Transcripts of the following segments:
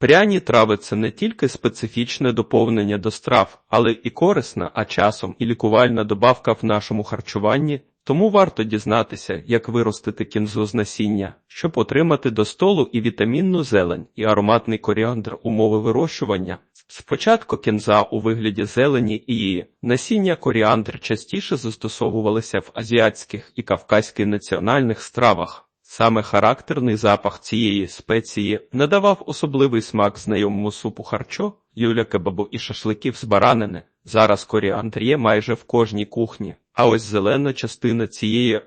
Пряні трави це не тільки специфічне доповнення до страв, але і корисна, а часом і лікувальна добавка в нашому харчуванні. Тому варто дізнатися, як виростити кінзу з насіння, щоб отримати до столу і вітамінну зелень, і ароматний коріандр умови вирощування. Спочатку кінза у вигляді зелені і її насіння коріандр частіше застосовувалися в азіатських і кавказьких національних стравах. Саме характерний запах цієї спеції надавав особливий смак знайомому супу харчо, юля кебабу і шашликів з баранини. Зараз коріандр є майже в кожній кухні, а ось зелена частина цієї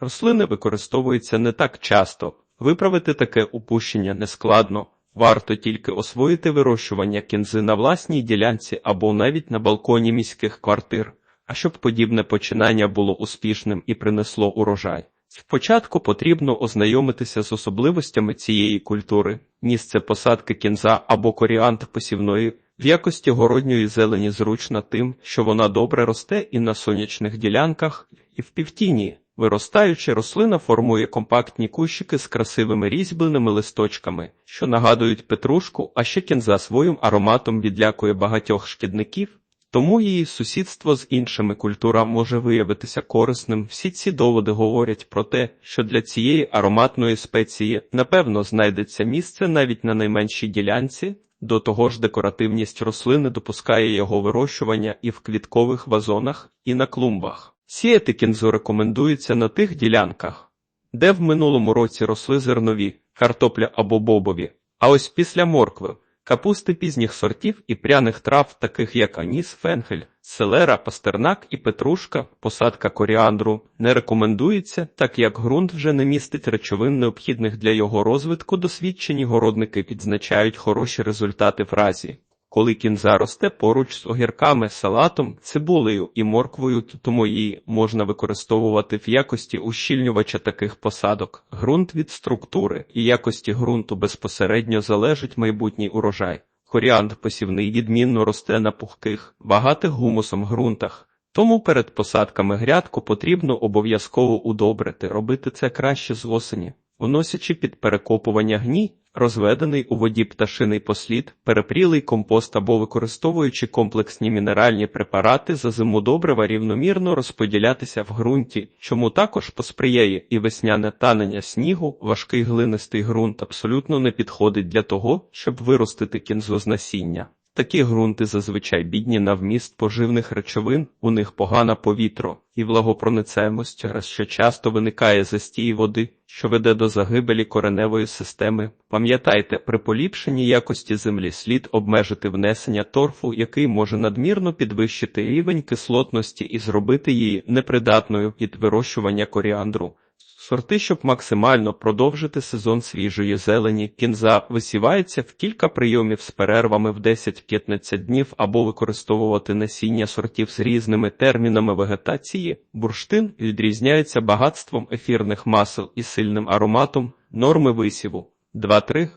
рослини використовується не так часто. Виправити таке упущення нескладно. Варто тільки освоїти вирощування кінзи на власній ділянці або навіть на балконі міських квартир. А щоб подібне починання було успішним і принесло урожай. Спочатку потрібно ознайомитися з особливостями цієї культури, місце посадки кінза або коріандр посівної в якості городньої зелені зручна тим, що вона добре росте і на сонячних ділянках, і в півтіні. Виростаючи, рослина формує компактні кущики з красивими різьбленими листочками, що нагадують петрушку, а ще кінза своїм ароматом відлякує багатьох шкідників, тому її сусідство з іншими культурами може виявитися корисним. Всі ці доводи говорять про те, що для цієї ароматної спеції напевно знайдеться місце навіть на найменшій ділянці. До того ж, декоративність рослини допускає його вирощування і в квіткових вазонах, і на клумбах. Сіяти кінзу рекомендується на тих ділянках, де в минулому році росли зернові, картопля або бобові, а ось після моркви, капусти пізніх сортів і пряних трав, таких як аніс, фенхель, селера, пастернак і петрушка, посадка коріандру не рекомендується, так як ґрунт вже не містить речовин необхідних для його розвитку. Досвідчені городники відзначають хороші результати в разі. Коли кінза росте поруч з огірками, салатом, цибулею і морквою, тому її можна використовувати в якості ущільнювача таких посадок. Ґрунт від структури і якості ґрунту безпосередньо залежить майбутній урожай. Коріандр посівний відмінно росте на пухких, багатих гумусом ґрунтах. Тому перед посадками грядку потрібно обов'язково удобрити, робити це краще з осені, вносячи під перекопування гній, розведений у воді пташиний послід, перепрілий компост або використовуючи комплексні мінеральні препарати за зиму добрива рівномірно розподілятися в ґрунті, чому також посприяє і весняне танення снігу, важкий глинистий ґрунт абсолютно не підходить для того, щоб виростити кінзу з насіння. Такі ґрунти зазвичай бідні на вміст поживних речовин, у них погана повітро і влагопроницаємость, через що часто виникає застій води, що веде до загибелі кореневої системи. Пам'ятайте, при поліпшенні якості землі слід обмежити внесення торфу, який може надмірно підвищити рівень кислотності і зробити її непридатною під вирощування коріандру. Сорти, щоб максимально продовжити сезон свіжої зелені, кінза висівається в кілька прийомів з перервами в 10-15 днів або використовувати насіння сортів з різними термінами вегетації. Бурштин відрізняється багатством ефірних масел і сильним ароматом норми висіву 2-3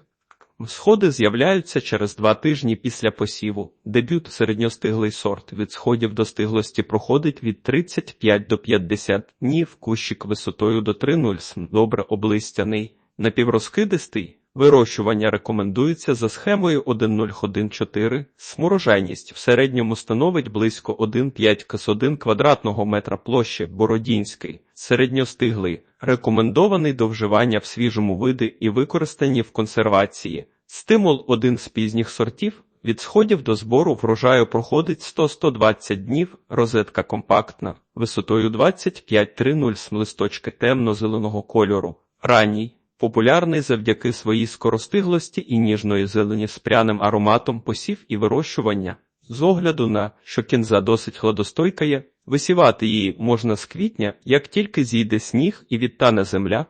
Сходи з'являються через два тижні після посіву. Дебют середньостиглий сорт від сходів до стиглості проходить від 35 до 50 днів, кущик висотою до 3,0 см, добре облистяний, напіврозкидистий. Вирощування рекомендується за схемою 1,014. Смурожайність в середньому становить близько 1,5 кс 1 квадратного метра площі Бородінський, середньостиглий, рекомендований до вживання в свіжому види і використані в консервації. Стимул один з пізніх сортів. Від сходів до збору врожаю проходить 100-120 днів, розетка компактна, висотою 25-30 см листочки темно-зеленого кольору, ранній, популярний завдяки своїй скоростиглості і ніжної зелені з пряним ароматом посів і вирощування. З огляду на що кінза досить хладостойка є, висівати її можна з квітня, як тільки зійде сніг і відтане земля.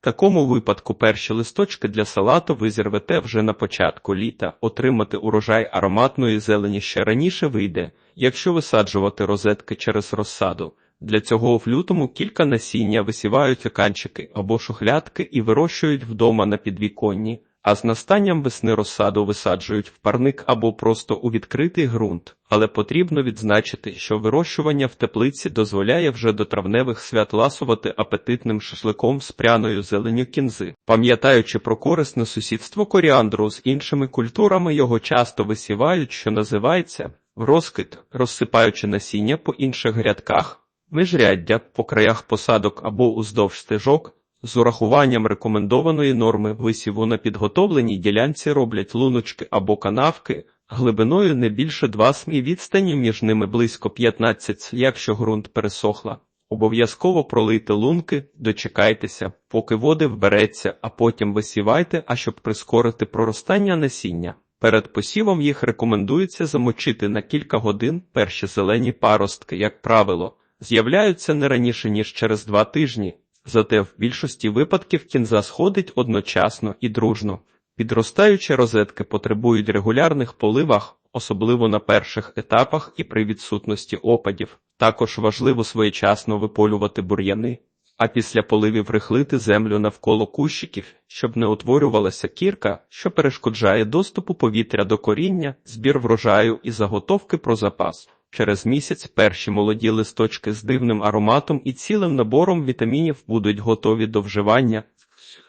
В такому випадку перші листочки для салату ви зірвете вже на початку літа, отримати урожай ароматної зелені ще раніше вийде, якщо висаджувати розетки через розсаду. Для цього в лютому кілька насіння висівають оканчики або шухлядки і вирощують вдома на підвіконні, а з настанням весни розсаду висаджують в парник або просто у відкритий ґрунт. Але потрібно відзначити, що вирощування в теплиці дозволяє вже до травневих свят ласувати апетитним шашликом з пряною зеленю кінзи. Пам'ятаючи про корисне сусідство коріандру з іншими культурами, його часто висівають, що називається розкид, розсипаючи насіння по інших грядках, міжряддя по краях посадок або уздовж стежок. З урахуванням рекомендованої норми висіву на підготовленій ділянці роблять луночки або канавки, глибиною не більше 2 см відстані між ними близько 15 см, якщо ґрунт пересохла. Обов'язково пролийте лунки, дочекайтеся, поки води вбереться, а потім висівайте, а щоб прискорити проростання насіння. Перед посівом їх рекомендується замочити на кілька годин перші зелені паростки, як правило, з'являються не раніше, ніж через два тижні. Зате в більшості випадків кінза сходить одночасно і дружно. Підростаючі розетки потребують регулярних поливах, особливо на перших етапах і при відсутності опадів. Також важливо своєчасно виполювати бур'яни, а після поливів рихлити землю навколо кущиків, щоб не утворювалася кірка, що перешкоджає доступу повітря до коріння, збір врожаю і заготовки про запас. Через місяць перші молоді листочки з дивним ароматом і цілим набором вітамінів будуть готові до вживання.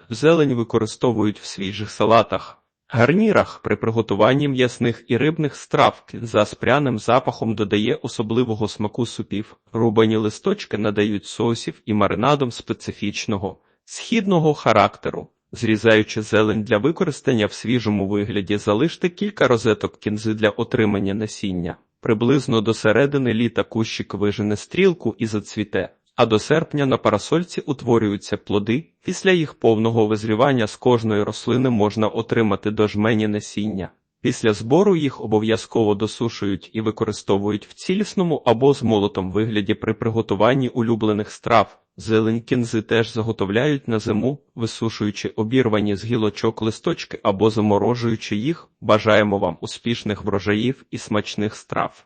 Зелень використовують в свіжих салатах, гарнірах при приготуванні м'ясних і рибних страв за спряним запахом додає особливого смаку супів. Рубані листочки надають соусів і маринадом специфічного східного характеру. Зрізаючи зелень для використання в свіжому вигляді, залиште кілька розеток кінзи для отримання насіння. Приблизно до середини літа кущик вижене стрілку і зацвіте, а до серпня на парасольці утворюються плоди. Після їх повного визрівання з кожної рослини можна отримати дожмені насіння. Після збору їх обов'язково досушують і використовують в цілісному або з молотом вигляді при приготуванні улюблених страв. Зелень кінзи теж заготовляють на зиму, висушуючи обірвані з гілочок листочки або заморожуючи їх. Бажаємо вам успішних врожаїв і смачних страв.